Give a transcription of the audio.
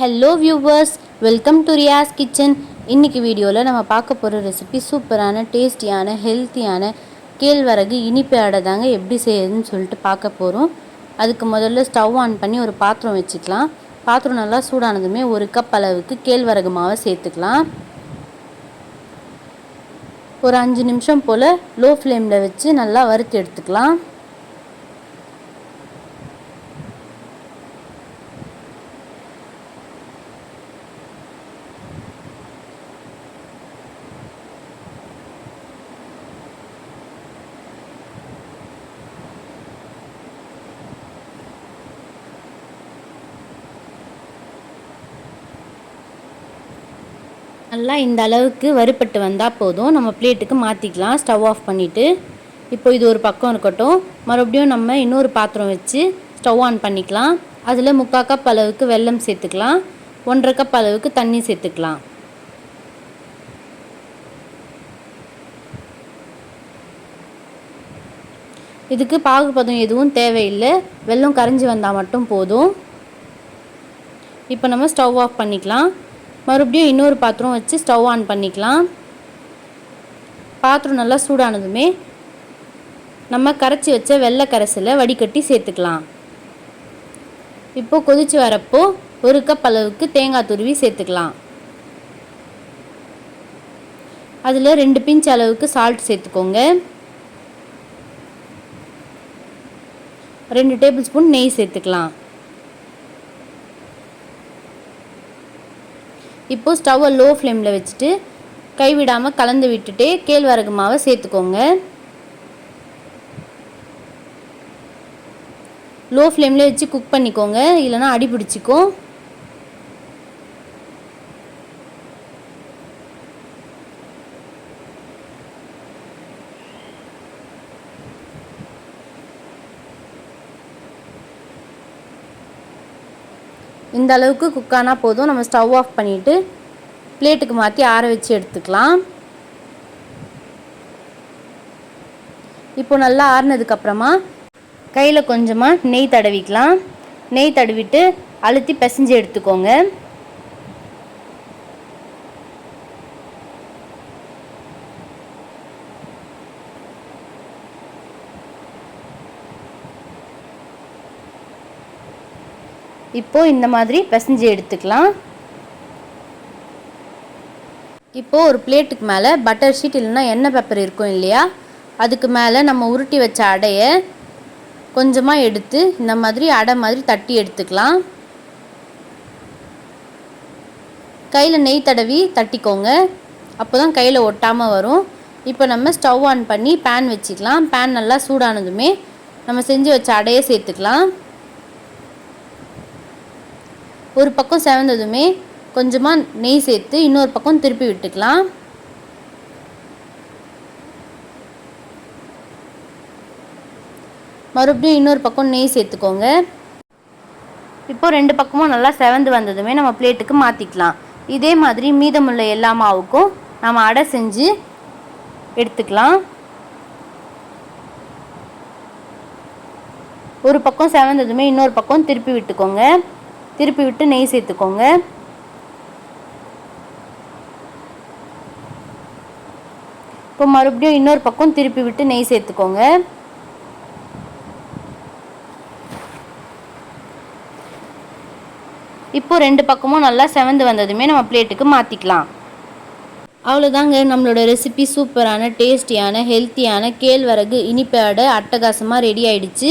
Hello viewers welcome to Riyas kitchen இன்னைக்கு வீடியோவில் நம்ம பார்க்க போகிற ரெசிபி சூப்பரான டேஸ்டியான ஹெல்த்தியான கேழ்வரகு இனிப்பு அடை தாங்க எப்படி செய்யுதுன்னு சொல்லிட்டு பார்க்க போகிறோம் அதுக்கு முதல்ல ஸ்டவ் ஆன் பண்ணி ஒரு பாத்திரம் வச்சுக்கலாம். பாத்திரம் நல்லா சூடானதுமே ஒரு கப் அளவுக்கு கேழ்வரகு மாவை சேர்த்துக்கலாம். ஒரு அஞ்சு நிமிஷம் போல் லோ ஃப்ளேமில் வச்சு நல்லா வறுத்து எடுத்துக்கலாம். நல்லா இந்த அளவுக்கு வறுப்பட்டு வந்தால் போதும். நம்ம பிளேட்டுக்கு மாற்றிக்கலாம் ஸ்டவ் ஆஃப் பண்ணிவிட்டு இப்போ இது ஒரு பக்கம் இருக்கட்டும். மறுபடியும் நம்ம இன்னொரு பாத்திரம் வச்சு ஸ்டவ் ஆன் பண்ணிக்கலாம். அதில் முக்கால் கப் அளவுக்கு வெல்லம் சேர்த்துக்கலாம். ஒன்றரை கப் அளவுக்கு தண்ணி சேர்த்துக்கலாம். இதுக்கு பாகுபதம் எதுவும் தேவையில்லை. வெல்லம் கரைஞ்சி வந்தால் மட்டும் போதும். இப்போ நம்ம ஸ்டவ் ஆஃப் பண்ணிக்கலாம். மறுபடியும் இன்னொரு பாத்திரம் வச்சு ஸ்டவ் ஆன் பண்ணிக்கலாம். பாத்திரம் நல்லா சூடானதுமே நம்ம கரைச்சி வச்ச வெள்ளை கரைசலை வடிகட்டி சேர்த்துக்கலாம். இப்போது கொதித்து வரப்போ ஒரு கப் அளவுக்கு தேங்காய் துருவி சேர்த்துக்கலாம். அதில் ரெண்டு பிஞ்ச் அளவுக்கு சால்ட் சேர்த்துக்கோங்க. ரெண்டு டேபிள் ஸ்பூன் நெய் சேர்த்துக்கலாம். இப்போது ஸ்டவ்வை லோ ஃப்ளேமில் வச்சுட்டு கைவிடாமல் கலந்து விட்டுட்டு கேழ்வரகு மாவை சேர்த்துக்கோங்க. லோ ஃப்ளேமில் வச்சு குக் பண்ணிக்கோங்க. இல்லைனா அடி பிடிச்சிக்கும். இந்த அளவுக்கு குக் ஆனால் போதும். நம்ம ஸ்டவ் ஆஃப் பண்ணிவிட்டு பிளேட்டுக்கு மாற்றி ஆற வச்சு எடுத்துக்கலாம். இப்போ நல்லா ஆறுனதுக்கப்புறமா கையில் கொஞ்சமாக நெய் தடவிக்கலாம். நெய் தடவிட்டு அழுத்தி பிசைஞ்சு எடுத்துக்கோங்க. இப்போது இந்த மாதிரி பிசைஞ்சு எடுத்துக்கலாம். இப்போது ஒரு பிளேட்டுக்கு மேலே பட்டர் ஷீட் இல்லைன்னா எண்ணெய் பேப்பர் இருக்கும் இல்லையா? அதுக்கு மேலே நம்ம உருட்டி வச்ச அடையை கொஞ்சமாக எடுத்து இந்த மாதிரி அடை மாதிரி தட்டி எடுத்துக்கலாம். கையில் நெய் தடவி தட்டிக்கோங்க. அப்போ தான் கையில் ஒட்டாமல் வரும். இப்போ நம்ம ஸ்டவ் ஆன் பண்ணி பேன் வச்சுக்கலாம். பேன் நல்லா சூடானதுமே நம்ம செஞ்சு வச்ச அடையை சேர்த்துக்கலாம். ஒரு பக்கம் செவந்ததுமே கொஞ்சமாக நெய் சேர்த்து இன்னொரு பக்கம் திருப்பி விட்டுக்கலாம். மறுபடியும் இன்னொரு பக்கம் நெய் சேர்த்துக்கோங்க. இப்போ ரெண்டு பக்கமும் நல்லா செவந்து வந்ததுமே நம்ம பிளேட்டுக்கு மாற்றிக்கலாம் இதே மாதிரி மீதமுள்ள எல்லா மாவுக்கும் நம்ம அடை செஞ்சு எடுத்துக்கலாம். ஒரு பக்கம் செவந்ததுமே இன்னொரு பக்கம் திருப்பி விட்டுக்கோங்க. திருப்பி விட்டு நெய் சேர்த்துக்கோங்க. இப்போ மறுபடியும் இன்னொரு பக்கம் திருப்பி விட்டு நெய் சேர்த்துக்கோங்க. இப்போ ரெண்டு பக்கமும் நல்லா செவந்து வந்ததுமே நம்ம பிளேட்டுக்கு மாற்றிக்கலாம் அவ்வளோதாங்க நம்மளோட ரெசிபி சூப்பரான டேஸ்டியான ஹெல்த்தியான கேழ்வரகு இனிப்பு அட்டகாசமாக ரெடி ஆயிடுச்சு.